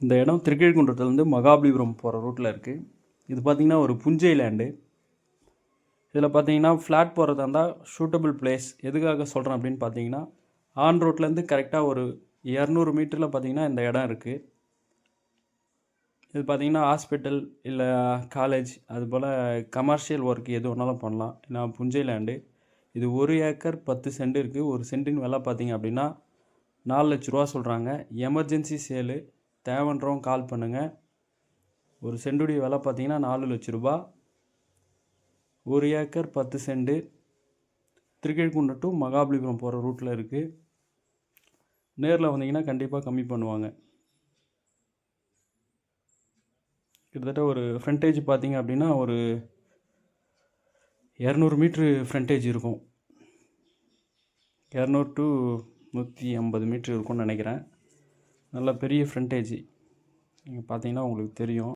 இந்த இடம் திருக்கழிக்குன்றத்துலேருந்து மகாபலிபுரம் போகிற ரூட்டில் இருக்குது இது பார்த்திங்கன்னா ஒரு புஞ்சை லேண்டு இதில் பார்த்தீங்கன்னா ஃப்ளாட் போகிறதா இருந்தால் ஷூட்டபிள் பிளேஸ் எதுக்காக சொல்கிறேன் அப்படின்னு பார்த்தீங்கன்னா ஆன் ரோட்லேருந்து கரெக்டாக ஒரு இரநூறு மீட்டரில் பார்த்தீங்கன்னா இந்த இடம் இருக்குது இது பார்த்தீங்கன்னா ஹாஸ்பிட்டல் இல்லை காலேஜ் அதுபோல் கமர்ஷியல் ஒர்க் எது வேணாலும் பண்ணலாம். ஏன்னா புஞ்சை லேண்டு இது ஒரு ஏக்கர் பத்து சென்ட் இருக்குது ஒரு சென்ட்டின் விலை பார்த்தீங்க அப்படின்னா நாலு லட்ச ரூபா சொல்கிறாங்க எமர்ஜென்சி சேலு தேவைன்றவங்க கால் பண்ணுங்கள் ஒரு செண்டுடைய விலை பார்த்தீங்கன்னா நாலு லட்ச ரூபா. ஒரு ஏக்கர் பத்து செண்டு திருக்கழிக்குன்றம் டு மகாபலிபுரம் போகிற ரூட்டில் இருக்குது நேரில் வந்தீங்கன்னா கண்டிப்பாக கம்மி பண்ணுவாங்க. கிட்டத்தட்ட ஒரு ஃப்ரண்டேஜ் பார்த்தீங்க அப்படின்னா ஒரு இரநூறு மீட்ரு ஃப்ரண்டேஜ் இருக்கும். இரநூறு டு நூற்றி ஐம்பது மீட்ரு இருக்கும்னு நினைக்கிறேன். நல்ல பெரிய ஃப்ரண்டேஜி நீங்கள் பார்த்தீங்கன்னா உங்களுக்கு தெரியும்.